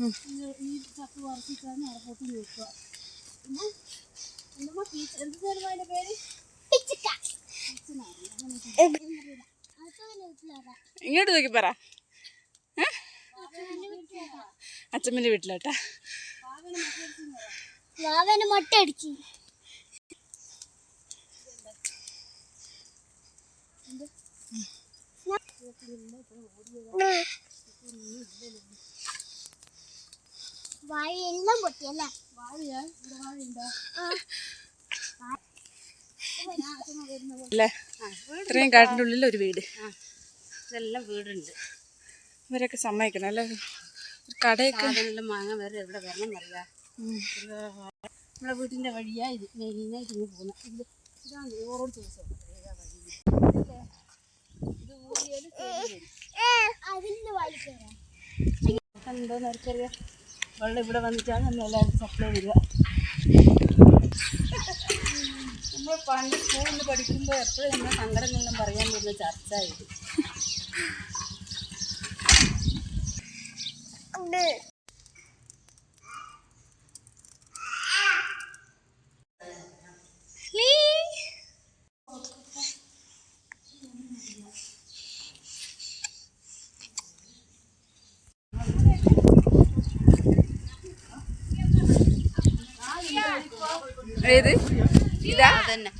ഈ ചപ്പ് വറുത്തിട്ടാണ് അടപ്പോട്ട് വെക്കുക പിന്നെ എന്തുമ്മ പീച്ച് എന്ത് പേര് ഇങ്ങോട്ട് നോക്കി പറ. അച്ഛമ്മന്റെ അച്ഛമ്മന്റെ വീട്ടിലോട്ടാ. വാവന് മുട്ട അടിച്ചു. വാഴയെല്ലാം പൊട്ടിയല്ലേ അല്ലേ? ഇത്രയും കാട്ടിന്റെ ഉള്ളിൽ ഒരു വീട്. ഇതെല്ലാം വീടുണ്ട്. ഇവരൊക്കെ സമ്മതിക്കണം അല്ലേ? ഒരു കടയൊക്കെ. മാങ്ങ വേറെ എവിടെ വരണം എന്നറിയാം നമ്മളെ വീട്ടിന്റെ വഴിയാ ഇത് മെയിനായിട്ട് ഇങ്ങനെ പോകുന്നത് ഇത് ഇതാണ് ഓരോട് ദിവസം ഇതാ വെള്ളം ഇവിടെ വന്നിട്ടാണ് നമ്മൾ എല്ലാവർക്കും സപ്ലൈ വരിക. നമ്മൾ പണ്ട് സ്കൂളിൽ പഠിക്കുമ്പോൾ എപ്പോഴും നമ്മൾ സങ്കടങ്ങളെല്ലാം പറയാൻ വരുന്ന ചർച്ച ഇത് ഏത് ഇതാ അതന്നെ ഇങ്ങനെ നമ്മൾ അച്ഛമ്മേന്റെ വീട്ടിലെത്തി ഇതാണ് നമ്മളെ വീട് പക്ഷെ ഇങ്ങനെയൊന്നും അല്ലേ സ്ഥലമെല്ലാം കൊടുത്ത് ഇതാ? തന്നെ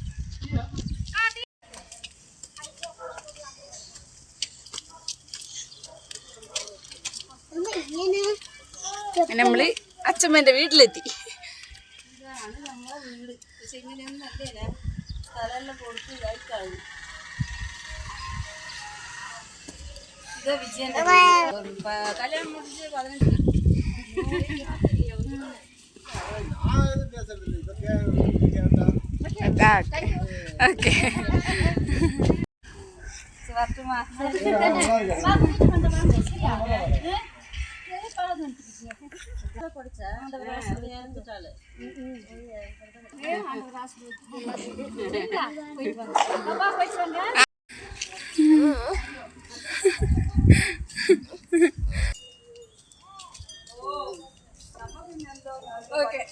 നമ്മൾ വീട്. വീട്ടിലെത്തി കല്യാണം മുടിച്ച് പതിനഞ്ച് ஓகே போயிட்டு வாங்க Okay.